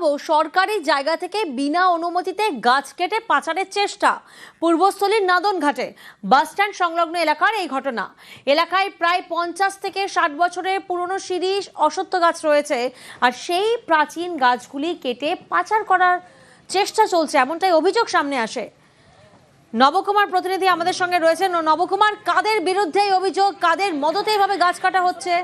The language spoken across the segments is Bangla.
দেখাবো সরকারি জায়গা থেকে বিনা অনুমতিতে গাছ কেটে পাচারের চেষ্টা। পূর্বস্থলীর নাদনঘাটে বাসস্ট্যান্ড সংলগ্ন এলাকার এই ঘটনা। এলাকায় প্রায় পঞ্চাশ থেকে ষাট বছরের পুরনো সিঁড়ি অসত্য গাছ রয়েছে আর সেই প্রাচীন গাছগুলি কেটে পাচার করার চেষ্টা চলছে, এমনটাই অভিযোগ সামনে আসে। নবকুমার প্রতিনিধি আমাদের সঙ্গে রয়েছেন। নবকুমার, কাদের বিরুদ্ধে অভিযোগ? কাদের মদতে এভাবে গাছ কাটা হচ্ছে?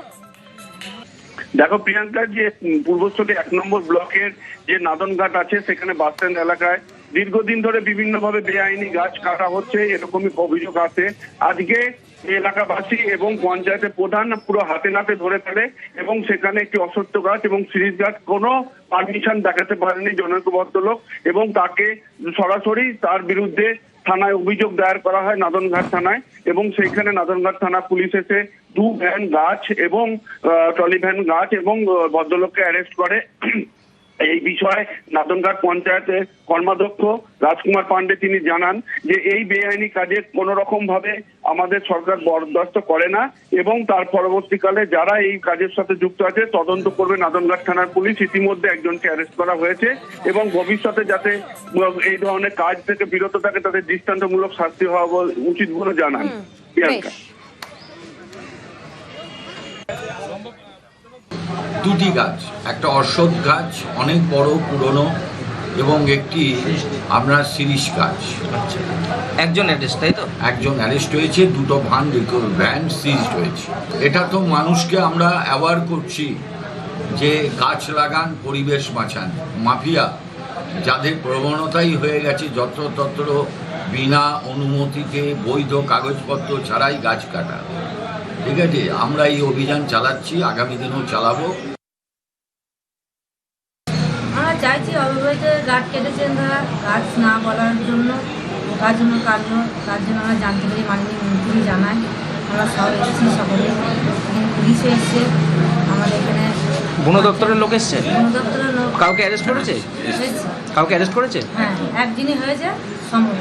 দেখো প্রিয়াঙ্কা, যে পূর্বস্থলী এক নম্বর ব্লকের যে নাদনঘাট আছে, সেখানে বাস স্ট্যান্ড এলাকায় দীর্ঘদিন ধরে বিভিন্ন ভাবে বেআইনি গাছ কাটা হচ্ছে, এরকমই অভিযোগ আছে। আজকে এলাকাবাসী এবং পঞ্চায়েতের প্রধান পুরো হাতে নাতে ধরে ফেলে এবং সেখানে একটি অসত্য গাছ এবং সিরিজ গাছ কোনো পারমিশন দেখাতে পারেনি জনৈক ভদ্রলোক এবং তাকে সরাসরি তার বিরুদ্ধে থানায় অভিযোগ দায়ের করা হয় নাদনঘাট থানায় এবং সেইখানে নাদনঘাট থানা পুলিশ এসে দু ভ্যান গাছ এবং ট্রলি ভ্যান গাছ এবং ভদ্রলোককে অ্যারেস্ট করে। এই বিষয়ে নাদনঘাট পঞ্চায়েতের কর্মাধ্যক্ষ রাজকুমার পান্ডে তিনি জানান যে এই বেআইনি কাজে কোন রকম ভাবে আমাদের সরকার বরদাস্ত করে না এবং তার পরবর্তীকালে যারা এই কাজের সাথে যুক্ত আছে তদন্ত করবে নাদনঘাট থানার পুলিশ। ইতিমধ্যে একজনকে অ্যারেস্ট করা হয়েছে এবং ভবিষ্যতে যাতে এই ধরনের কাজ থেকে বিরত থাকে তাদের দৃষ্টান্তমূলক শাস্তি হওয়া উচিত বলে জানান প্রিয়াঙ্কা। দুটি গাছ একটা অশ্বত্থ গাছ অনেক বড় পুরনো এবং একটি আপনার শিরিষ গাছ। একজন অ্যারেস্ট তাই তো? একজন অ্যারেস্ট হয়েছে দুটো ভান ভ্যান সিজড হয়েছে। এটা তো মানুষকে আমরা অ্যাওয়ার করছি যে গাছ লাগান পরিবেশ বাঁচান। মাফিয়া যাদের প্রবণতাই হয়ে গেছে যত্রতত্র বিনা অনুমতিতে বৈধ কাগজপত্র ছাড়াই গাছ কাটা। ঠিক আছে? আমরা এই অভিযান চালাচ্ছি আগামী দিনেও চালাবো। চাইছি অবিবাহিত গাছ কেটেছেন তারা গাছ না বলার জন্য কার জন্য কাটলো তার জন্য আমরা জানতে পারি মাননীয় মন্ত্রী জানায়। আমরা সব এসেছি সকলে। পুলিশ পুলিশও এসছে। আমাদের এখানে বন দপ্তরের লোক এসছে? বন দপ্তরের লোক কাউকে অ্যারেস্ট করেছে? কাউকে অ্যারেস্ট করেছে? হ্যাঁ একদিনই হয়েছে সম্ভব